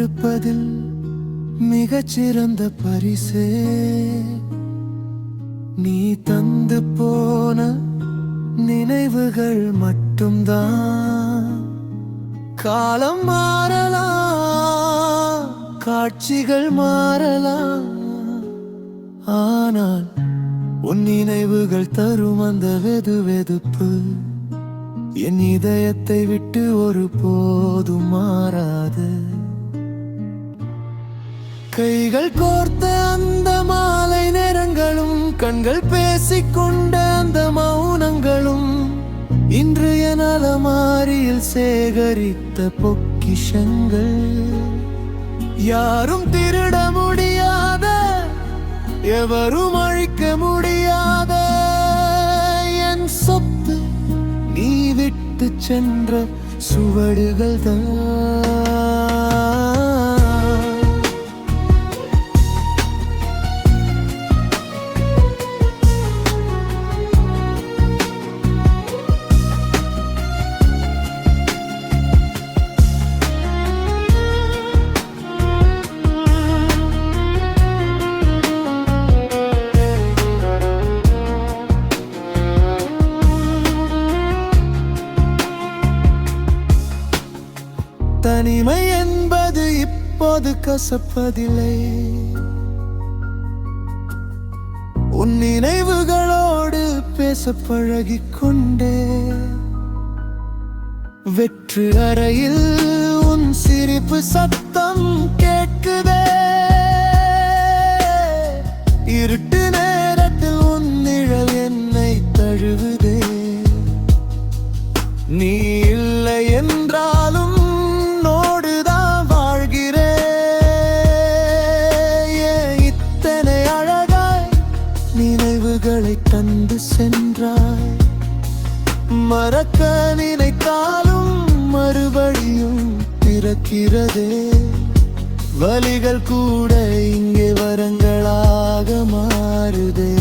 இருப்பதில் மிகச்சிறந்த பரிசே. நீ தந்து போன நினைவுகள் மட்டும்தான். காலம் மாறலாம் காட்சிகள் மாறலாம். ஆனால் உன் நினைவுகள் தரும் அந்த வெது வெதுப்பு என் இதயத்தை விட்டு ஒரு போதும் மாறாது. கைகள் கோர்த்த அந்த மாலை நேரங்களும் கண்கள் பேசிக்கொண்ட அந்த மௌனங்களும் இன்று என் அலமாரியில் சேகரித்த பொக்கிஷங்கள். யாரும் திருட முடியாத எவரும் அழிக்க முடியாத என் சொத்து நீ விட்டு சென்ற சுவடுகள் தான். தனிமை என்பது இப்போது கசப்பதில்லை. உன் நினைவுகளோடு பேச பழகிக் கொண்டே வெற்று அறையில் உன் சிரிப்பு சத்தம் கேட்குதே. இருட்டு நேரத்தில் உன் நிழல் என்னை தழுவுதே. நீ நினைவுகளை தந்து சென்றாய். மறக்க நினைத்தாலும் மறுபடியும் பிறக்கிறதே. வலிகள் கூட இங்கே வரங்களாக மாறுதே.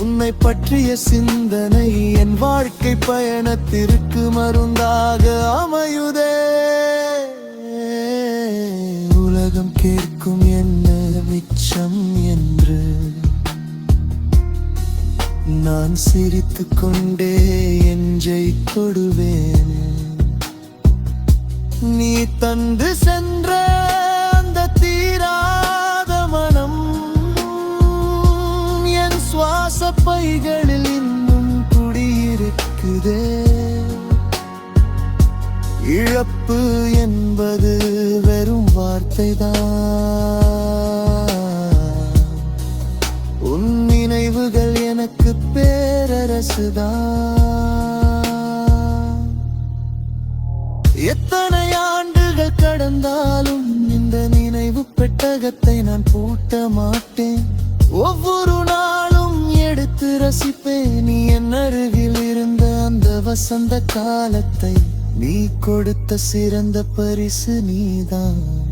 உன்னை பற்றிய சிந்தனை என் வாழ்க்கை பயணத்திற்கு மருந்தாக அமையுதே. உலகம் கேட்கும் என்ன மிச்சம் என்று நான் சிரித்து கொண்டே எஞ்சை தொடுவேன். நீ தந்து சென்ற அந்த தீராத மனம் என் சுவாச பைகளில் இன்னும் குடியிருக்குதே. இழப்பு எத்தனை ஆண்டுகள் கடந்தாலும் இந்த நினைவு பெட்டகத்தை நான் பூட்ட மாட்டேன். ஒவ்வொரு நாளும் எடுத்து ரசிப்பேன் நீ என் அருகில் இருந்த அந்த வசந்த காலத்தை. நீ கொடுத்த சிறந்த பரிசு நீதான்.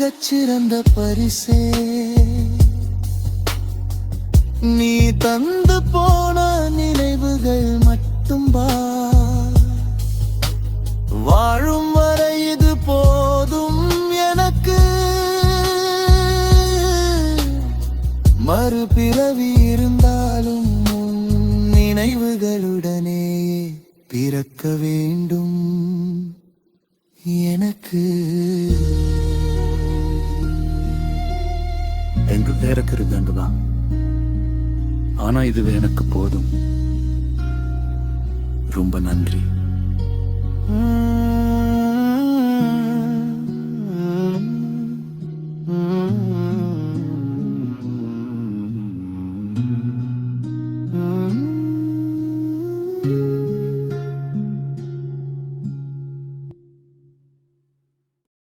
மிகச்சிறந்த பரிசே. நீ தந்து போன நினைவுகள் மட்டும் வாழும் வரை இது போதும் எனக்கு. மறுபிறவி இருந்தாலும் நினைவுகளுடனே பிறக்க வேண்டும். எனக்கு வேறக்கிறது அங்குதான் ஆனா இதுவே எனக்கு போதும். ரொம்ப நன்றி. Mm-hmm.